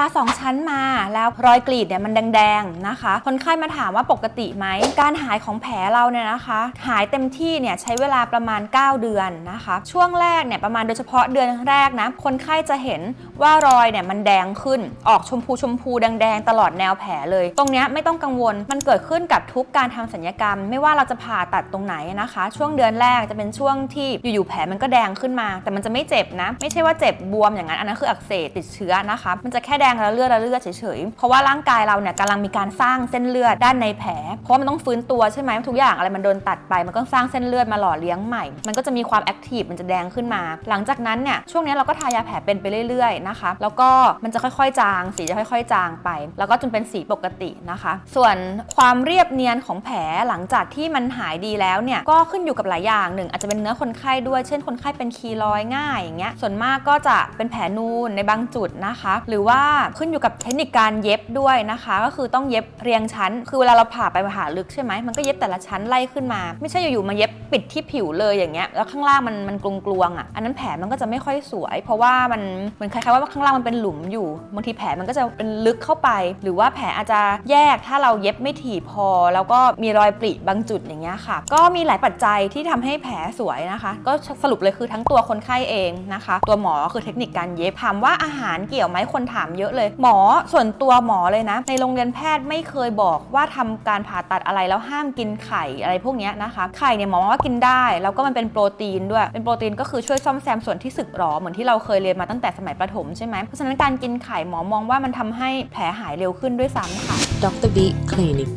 าสองชั้นมา แล้วรอยกรีดเนี่ยมันแดงๆนะคะ คนไข้มาถามว่าปกติไหม การหายของแผลเราเนี่ยนะคะ หายเต็มที่เนี่ยใช้เวลาประมาณ 9 เดือนนะคะ ช่วงแรกเนี่ยประมาณโดยเฉพาะเดือนแรกนะ คนไข้จะเห็นว่ารอยเนี่ยมันแดงขึ้น ออกชมพูชมพูแดงๆตลอดแนวแผลเลย ตรงนี้ไม่ต้องกังวล มันเกิดขึ้นกับทุกการทำศัลยกรรม ไม่ว่าเราจะผ่าตัดตรงไหนนะคะ ช่วงเดือนแรกจะเป็นช่วงที่อยู่ๆแผลมันก็แดงขึ้นมา แต่มันจะไม่เจ็บนะ ไม่ใช่ว่าเจ็บบวมอย่างนั้นอันนั้นคืออักเสบติดเชื้อนะคะ มันจะแค่แดงแล้วเลือดแล้วเลือดเฉยๆ เพราะว่าร่างกายเราเนี่ยกำลังมีการสร้างเส้นเลือดด้านในแผล เพราะมันต้องฟื้นตัวใช่ไหมทุกอย่างอะไรมันโดนตัดไป มันก็สร้างเส้นเลือดมาหล่อเลี้ยงใหม่ มันก็จะมีความแอคทีฟมันจะแดงขึ้นมา หลังจากนั้นเนี่ยช่วงนี้เราก็ทายาแผลเป็นไปเรื่อยๆนะคะ แล้วก็มันจะค่อยๆ จางสีจะค่อย ๆ จางไป แล้วก็จนเป็นสีปกตินะคะ ส่วนความเรียบเนียนของแผลหลังจากที่มันหายดีแล้วเนี่ยก็ขึ้นอยู่กับหลายอย่างหนึ่งอาจจะเป็นเนื้อคนไข้ด้วย เช่นคนไข้เป็นคีรอยง่ายอย่างเงี้ยส่วนมากก็จะเป็นแผลนูนในบางจุดนะคะ หรือว่าขึ้นอยู่กับเทคนิคการเย็บด้วยนะคะ ก็คือต้องเย็บเรียงชั้น คือเวลาเราผ่าไปผ่าลึกใช่ไหมมันก็เย็บแต่ละชั้นไล่ขึ้นมา ไม่ใช่อยู่ๆมาเย็บปิดที่ผิวเลยอย่างเงี้ยแล้วข้างล่างมันมันกลวงๆอะอันนั้นแผลมันก็จะไม่ค่อยสวย เพราะว่ามันเหมือนคล้ายๆว่าข้างล่างมันเป็นหลุมอยู่บางทีแผลมันก็จะเป็นลึกเข้าไป หรือว่าแผลอาจจะแยกถ้าเราเย็บไม่ถี่พอ แล้วก็มีรอยปริบางจุดอย่างเงี้ยค่ะ ก็มีหลายปัจจัยที่ทำให้แผลสวยนะคะ ก็สรุปเลยคือทั้งตัวคนไข้เองนะคะ ตัวหมอคือเทคนิคการเย็บถามว่าอาหารเกี่ยวไหมคนถามเยอะเลย หมอส่วนตัวหมอเลยนะ ในโรงเรียนแพทย์ไม่เคยบอกว่าทำการผ่าตัดอะไรแล้วห้ามกินไข่อะไรพวกนี้นะคะไข่เนี่ยหมอว่ากินได้ แล้วก็มันเป็นโปรตีนด้วยเป็นโปรตีนก็คือช่วยซ่อมแซมส่วนที่สึกหรอเหมือนที่เราเคยเรียนมาตั้งแต่สมัยประถมใช่ไหมเพราะฉะนั้นการกินไข่หมอมองว่ามันทำให้แผลหายเร็วขึ้นด้วยซ้ำค่ะดรบีคลินิก